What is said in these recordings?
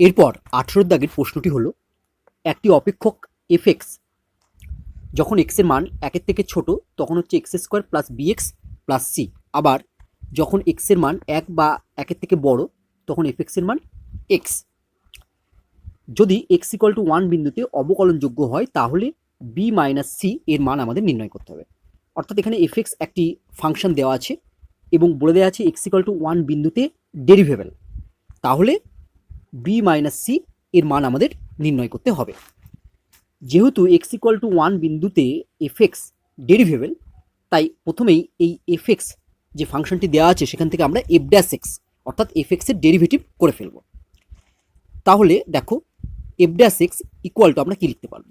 এরপর আঠেরোর দাগের প্রশ্নটি হলো, একটি অপেক্ষক এফ এক্স যখন এক্সের মান একের থেকে ছোট, তখন হচ্ছে X square plus B X plus C আবার যখন এক্সের মান এক বা একের থেকে বড়, তখন এফ এক্সের মান এক্স যদি এক্স ইকুয়াল টু ওয়ান বিন্দুতে অবকলনযোগ্য হয়, তাহলে বি মাইনাস সি এর মান আমাদের নির্ণয় করতে হবে। অর্থাৎ এখানে এফ এক্স একটি ফাংশন দেওয়া আছে এবং বলে দেওয়া আছে এক্স ইকুয়াল টু ওয়ান বিন্দুতে ডেরিভেবল তাহলে বি মাইনাস সি এর মান আমাদের নির্ণয় করতে হবে। যেহেতু এক্স ইকুয়াল টু ওয়ান বিন্দুতে এফ এক্স ডেরিভেবল তাই প্রথমেই এই এফ এক্স যে ফাংশনটি দেওয়া আছে, সেখান থেকে আমরা এফ ড্যাশ এক্স অর্থাৎ এফ এক্সের ডেরিভেটিভ করে ফেলব। তাহলে দেখো F dash X equal to আমরা কী লিখতে পারব?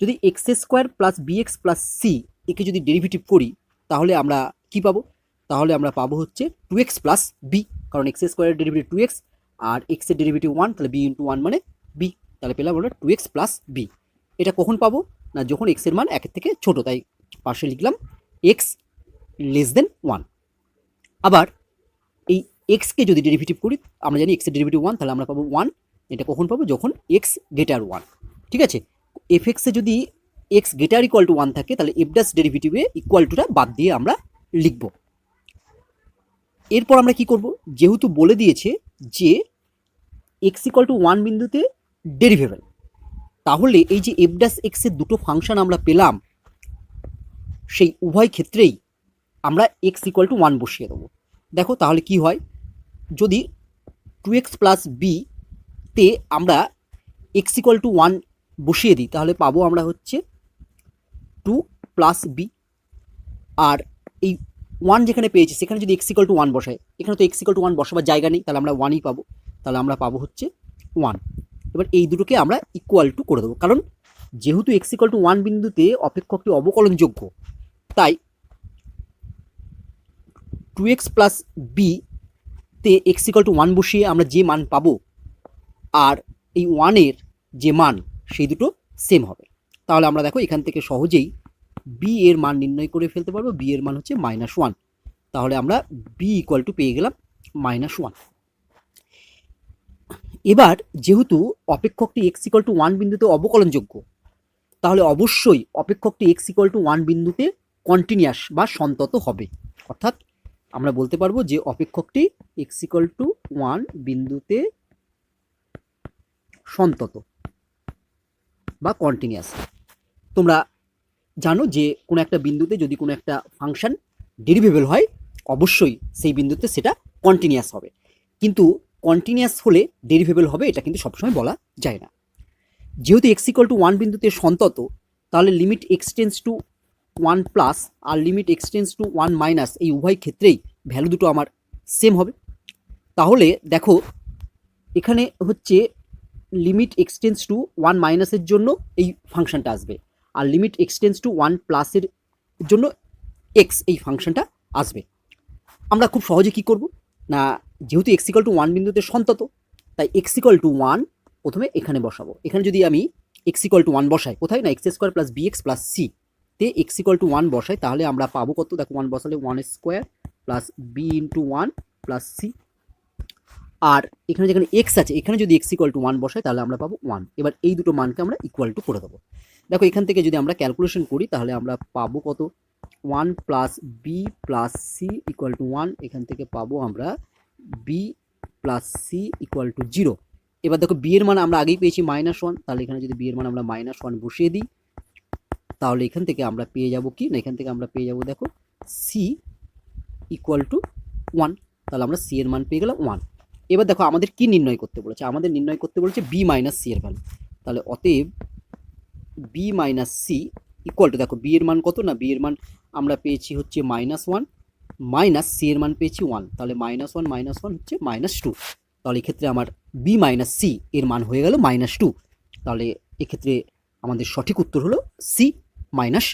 যদি X square plus B X plus C একে যদি ডেরিভেটিভ করি, তাহলে আমরা কি পাবো? তাহলে আমরা পাবো হচ্ছে টু এক্স প্লাস বি কারণ এক্স স্কোয়ারের ডেরিভেটিভ টু এক্স আর এক্সের ডেরিভেটিভ ওয়ান তাহলে বি ইন্টু ওয়ান মানে বি তাহলে পেলাম আমরা টু এক্স প্লাস বি এটা কখন পাবো? না, যখন এক্সের মান একের থেকে ছোট, তাই পাশে লিখলাম এক্স লেস দেন ওয়ান আবার এই এক্সকে যদি ডেরিভেটিভ করি, আমরা জানি এক্সের ডেরিভেটিভ ওয়ান তাহলে আমরা পাবো ওয়ান এটা কখন পাবো? যখন এক্স গ্রেটার ওয়ান ঠিক আছে? এফ এক্সে যদি X greater equal to one থাকে, তাহলে এফ ডাস ডেরিভেটিভে ইকুয়াল টুটা বাদ দিয়ে আমরা লিখব। এরপর আমরা কি করব? যেহেতু বলে দিয়েছে যে এক্স ইকুয়াল টু ওয়ান বিন্দুতে ডেরিভেবল তাহলে এই যে এফ ডাস এক্সের দুটো ফাংশন আমরা পেলাম, সেই উভয় ক্ষেত্রেই আমরা এক্স ইকুয়াল টু ওয়ান বসিয়ে দেবো। দেখো তাহলে কি হয়? যদি টু এক্স প্লাস বি তে আমরা এক্স ইকুয়াল টু ওয়ান বসিয়ে দিই, তাহলে পাবো আমরা হচ্ছে টু প্লাস বি আর এই ওয়ান যেখানে পেয়েছি, সেখানে যদি এক্স ইকুয়াল টু ওয়ান বসাই এখানে তো এক্স ইকুয়াল টু ওয়ান বসাবার জায়গা নেই, তাহলে আমরা ওয়ানই পাবো। তাহলে আমরা পাবো হচ্ছে ওয়ান এবার এই দুটোকে আমরা ইকুয়াল টু করে দেবো। কারণ যেহেতু এক্স ইকুয়াল টু ওয়ান বিন্দুতে অপেক্ষকটি অবকলনযোগ্য, তাই টু এক্স প্লাস বি তে এক্স ইকুয়াল টু ওয়ান বসিয়ে আমরা যে মান পাবো, আর এই ওয়ানের যে মান, সেই দুটো সেম হবে। তাহলে আমরা দেখো এখান থেকে সহজেই বি এর মান নির্ণয় করে ফেলতে পারব। বি এর মান হচ্ছে মাইনাস ওয়ান তাহলে আমরা বি ইকুয়াল টু পেয়ে গেলাম মাইনাস ওয়ান এবার যেহেতু অপেক্ষকটি এক্স ইকুয়াল টু ওয়ান বিন্দুতে অবকলনযোগ্য, তাহলে অবশ্যই অপেক্ষকটি এক্স ইকুয়াল টু ওয়ান বিন্দুতে কন্টিনিউয়াস বা সন্তত হবে। অর্থাৎ আমরা বলতে পারব যে অপেক্ষকটি এক্স ইকুয়াল টু ওয়ান বিন্দুতে সন্তত বা কন্টিনিউয়াস তোমরা জানো যে কোনো একটা বিন্দুতে যদি কোনো একটা ফাংশন ডেরিভেবল হয়, অবশ্যই সেই বিন্দুতে সেটা কন্টিনিউয়াস হবে। কিন্তু কন্টিনিউয়াস হলে ডেরিভেবল হবে, এটা কিন্তু সবসময় বলা যায় না। যেহেতু এক্স ইকুয়াল টু ওয়ান বিন্দুতে সন্তত, তাহলে limit X tends to one plus R limit X tends to one minus এই উভয় ক্ষেত্রেই ভ্যালু দুটো আমার সেম হবে। তাহলে দেখো, এখানে হচ্ছে লিমিট এক্সটেন্স টু ওয়ান মাইনাসের জন্য এই ফাংশনটা আসবে, আর limit X tends to one প্লাসের জন্য এক্স এই ফাংশনটা আসবে। আমরা খুব সহজে কি করব? না যেহেতু এক্স ইকাল টু ওয়ান বিন্দুতে সন্তত, তাই এক্স ইকাল টু ওয়ান প্রথমে এখানে বসাবো। এখানে যদি আমি এক্স ইকাল টু ওয়ান বসাই, কোথায় না X square plus B X plus C তে এক্স ইকাল টু ওয়ান বসাই, তাহলে আমরা পাবো কত? দেখো ওয়ান বসালে one square plus B into one plus C আর এখানে যেখানে এক্স আছে, এখানে যদি এক্স টু ওয়ান বসাই, তাহলে আমরা পাবো ওয়ান এবার এই দুটো মানকে আমরা ইকুয়াল টু করে দেবো। দেখো, এখান থেকে যদি আমরা ক্যালকুলেশন করি, তাহলে আমরা পাবো কত? One plus B plus C equal to one এখান থেকে পাবো আমরা B plus C equal to zero এবার দেখো বি এর মান আমরা আগেই পেয়েছি মাইনাস ওয়ান তাহলে এখানে যদি বি এর মান আমরা মাইনাস ওয়ান বসিয়ে দিই, তাহলে এখান থেকে আমরা পেয়ে যাব কি? না, এখান থেকে আমরা পেয়ে যাব দেখো সি ইকুয়াল টু ওয়ান তাহলে আমরা সি এর মান পেয়ে গেলাম ওয়ান এবার দেখো আমাদের কি নির্ণয় করতে বলেছে? আমাদের নির্ণয় করতে বলেছে বি মাইনাস সি এর ভ্যালু তাহলে অতএব B minus C equal to দেখো বি এর মান কত? না বি এর মান আমরা পেয়েছি হচ্ছে মাইনাস ওয়ান মাইনাস সি এর মান পেয়েছি ওয়ান তাহলে মাইনাস ওয়ান মাইনাস ওয়ান হচ্ছে মাইনাস টু তাহলে এক্ষেত্রে আমার বি মাইনাস সি এর মান হয়ে গেল মাইনাস টু তাহলে এক্ষেত্রে আমাদের সঠিক উত্তর হলো সি মাইনাস